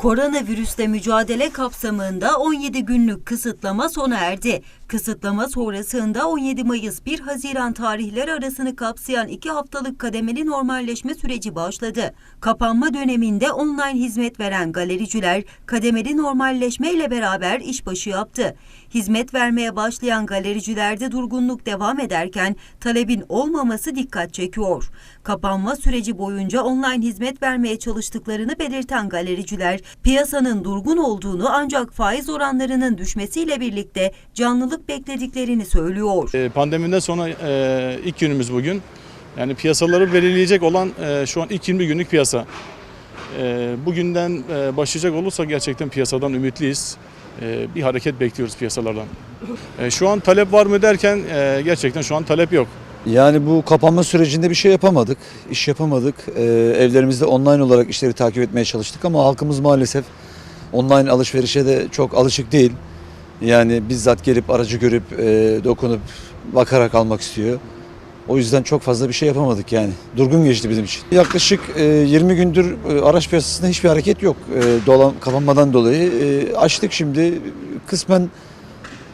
Koronavirüsle mücadele kapsamında 17 günlük kısıtlama sona erdi. Kısıtlama sonrasında 17 Mayıs 1 Haziran tarihler arasını kapsayan 2 haftalık kademeli normalleşme süreci başladı. Kapanma döneminde online hizmet veren galericiler kademeli normalleşme ile beraber işbaşı yaptı. Hizmet vermeye başlayan galericilerde durgunluk devam ederken talebin olmaması dikkat çekiyor. Kapanma süreci boyunca online hizmet vermeye çalıştıklarını belirten galericiler, piyasanın durgun olduğunu ancak faiz oranlarının düşmesiyle birlikte canlılık beklediklerini söylüyor. E, Pandemiden sonra e, ilk günümüz bugün. Yani piyasaları belirleyecek olan e, şu an ilk 20 günlük piyasa. E, Bugünden başlayacak olursa gerçekten piyasadan ümitliyiz. Bir hareket bekliyoruz piyasalardan. Şu an talep var mı derken gerçekten şu an talep yok. Yani bu kapanma sürecinde bir şey yapamadık, iş yapamadık. Ee, evlerimizde online olarak işleri takip etmeye çalıştık ama halkımız maalesef online alışverişe de çok alışık değil. Yani bizzat gelip aracı görüp, e, dokunup, bakarak almak istiyor. O yüzden çok fazla bir şey yapamadık yani. Durgun geçti bizim için. Yaklaşık e, 20 gündür e, araç piyasasında hiçbir hareket yok. E, dolan, kapanmadan dolayı. E, açtık şimdi. Kısmen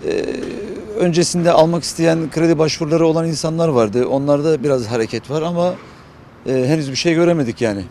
e, öncesinde almak isteyen kredi başvuruları olan insanlar vardı. Onlarda biraz hareket var ama e, henüz bir şey göremedik yani.